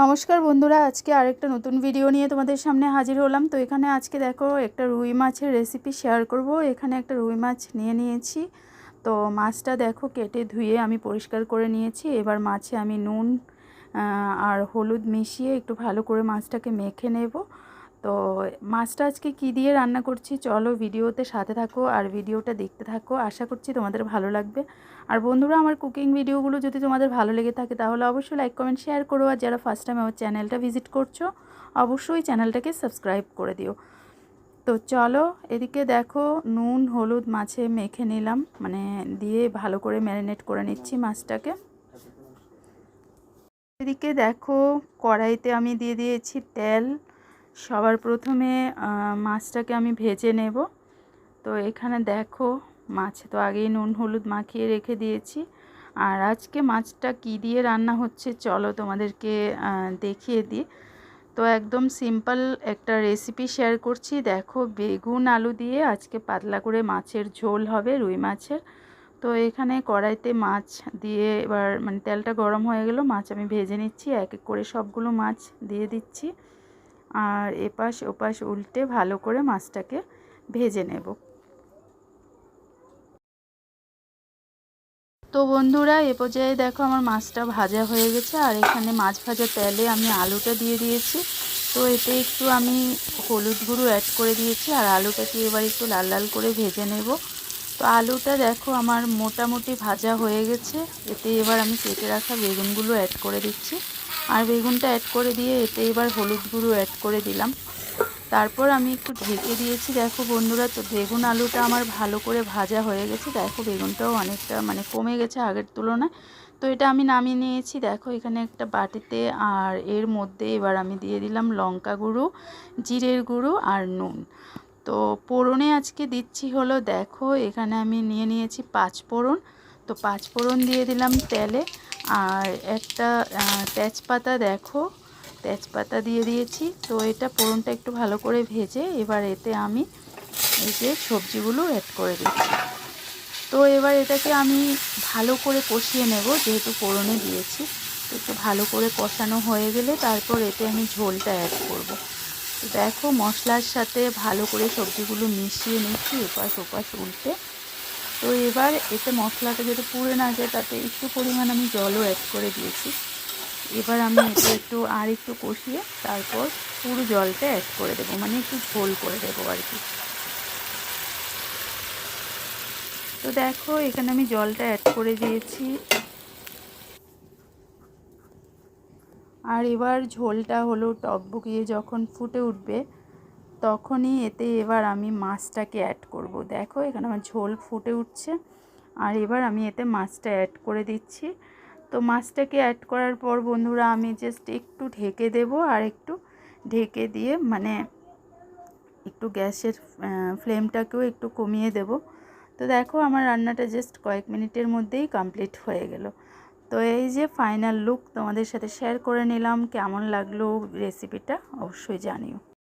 নমস্কার বন্ধুরা, আজকে আরেকটা নতুন ভিডিও নিয়ে তোমাদের সামনে হাজির হলাম। তো এখানে আজকে দেখো একটা রুই মাছের রেসিপি শেয়ার করব। এখানে একটা রুই মাছ নিয়ে নিয়েছি। তো মাছটা দেখো কেটে ধুয়ে আমি পরিষ্কার করে নিয়েছি। এবার মাছে আমি নুন আর হলুদ মিশিয়ে একটু ভালো করে মাছটাকে মেখে নেব। তো মাছটা আজকে কী দিয়ে রান্না করছি? চলো ভিডিওতে সাথে থাকো আর ভিডিওটা দেখতে থাকো। আশা করছি তোমাদের ভালো লাগবে। আর বন্ধুরা, আমার কুকিং ভিডিওগুলো যদি তোমাদের ভালো লেগে থাকে, তাহলে অবশ্যই লাইক কমেন্ট শেয়ার করো। আর যারা ফার্স্ট টাইম আমার চ্যানেলটা ভিজিট করছ, অবশ্যই চ্যানেলটাকে সাবস্ক্রাইব করে দিও। তো চলো, এদিকে দেখো, নুন, হলুদ মাছে মেখে নিলাম। মানে দিয়ে ভালো করে ম্যারিনেট করে নিচ্ছি মাছটাকে। এদিকে দেখো, কড়াইতে আমি দিয়ে দিয়েছি তেল। সবার প্রথমে মাছটাকে আমি ভেজে নেব। তো এখানে দেখো, মাছ তো আগেই নুন, হলুদ মাখিয়ে রেখে দিয়েছি। আর আজকে মাছটা কি দিয়ে রান্না হচ্ছে চলো তোমাদেরকে দেখিয়ে দিই। তো একদম সিম্পল একটা রেসিপি শেয়ার করছি। দেখো, বেগুন, আলু দিয়ে আজকে পাতলা করে মাছের ঝোল হবে, রুই মাছের। তো এখানে কড়াইতে মাছ দিয়ে এবার মানে তেলটা গরম হয়ে গেল, মাছ আমি ভেজে নিচ্ছি। এক এক করে সবগুলো মাছ দিয়ে দিচ্ছি। আর এপাশ ওপাশ উল্টে ভালো করে মাছটাকে ভেজে নেব। তো বন্ধুরা, এ পর্যায়ে দেখো আমার মাছটা ভাজা হয়ে গেছে, আর এখানে মাছ ভাজা তেলে আমি আলুটা দিয়ে দিয়েছি। তো এতে একটু আমি হলুদ গুঁড়ো অ্যাড করে দিয়েছি, আর আলুটাকে এবার একটু লাল লাল করে ভেজে নেব। তো আলুটা দেখো আমার মোটামুটি ভাজা হয়ে গেছে, এতে এবার আমি কেটে রাখা বেগুনগুলো অ্যাড করে দিচ্ছি। আর বেগুনটা অ্যাড করে দিয়ে এতে এবার হলুদ গুঁড়ো অ্যাড করে দিলাম। তারপর আমি একটু ঢেকে দিয়েছি। দেখো বন্ধুরা, তো বেগুন আলুটা আমার ভালো করে ভাজা হয়ে গেছে। দেখো বেগুনটাও অনেকটা মানে কমে গেছে আগের তুলনায়। তো এটা আমি নামিয়ে নিয়েছি। দেখো এখানে একটা বাটিতে আর এর মধ্যে এবার আমি দিয়ে দিলাম লঙ্কা গুঁড়ো, জিরের গুঁড়ো আর নুন। তো পোড়নে আজকে দিচ্ছি হলো, দেখো এখানে আমি নিয়ে নিয়েছি পাঁচ ফোড়ন। তো পাঁচ ফোড়ন দিয়ে দিলাম তেলে। আর একটা তেজপাতা দেখো, তেজপাতা দিয়ে দিয়েছি। তো এটা পোড়নটা একটু ভালো করে ভেজে এবার এতে আমি এই যে সবজিগুলো অ্যাড করে দিচ্ছি। তো এবার এটাকে আমি ভালো করে কষিয়ে নেব, যেহেতু পোড়নে দিয়েছি। তো একটু ভালো করে কষানো হয়ে গেলে তারপর এতে আমি ঝোলটা অ্যাড করব। তো দেখো মশলার সাথে ভালো করে সবজিগুলো মিশিয়ে নিচ্ছি, এপাশ ওপাশ উল্টে। তো এবার এতে মশলাটা যাতে পুড়ে না যায়, তাতে একটু পরিমাণ আমি জলও অ্যাড করে দিয়েছি। এবার আমি এটা একটু আর একটু কষিয়ে তারপর পুরো জলটা অ্যাড করে দেবো মানে একটু ঝোল করে দেবো আর কি। তো দেখো, এখানে আমি জলটা অ্যাড করে দিয়েছি। আর এবার ঝোলটা হলো টকবকিয়ে যখন ফুটে উঠবে তখনই এতে এবার আমি মাছটাকে অ্যাড করব। দেখো, এখানে আমার ঝোল ফুটে উঠছে। আর এবার আমি এতে মাছটা অ্যাড করে দিচ্ছি। তো মাছটাকে অ্যাড করার পর বন্ধুরা, আমি জাস্ট একটু ঢেকে দেব আর একটু ঢেকে দিয়ে মানে একটু গ্যাসের ফ্লেমটাকেও একটু কমিয়ে দেব। তো দেখো, আমার রান্নাটা জাস্ট কয়েক মিনিটের মধ্যেই কমপ্লিট হয়ে গেল। তো এই যে ফাইনাল লুক তোমাদের সাথে শেয়ার করে নিলাম। কেমন লাগল রেসিপিটা অবশ্যই জানিও।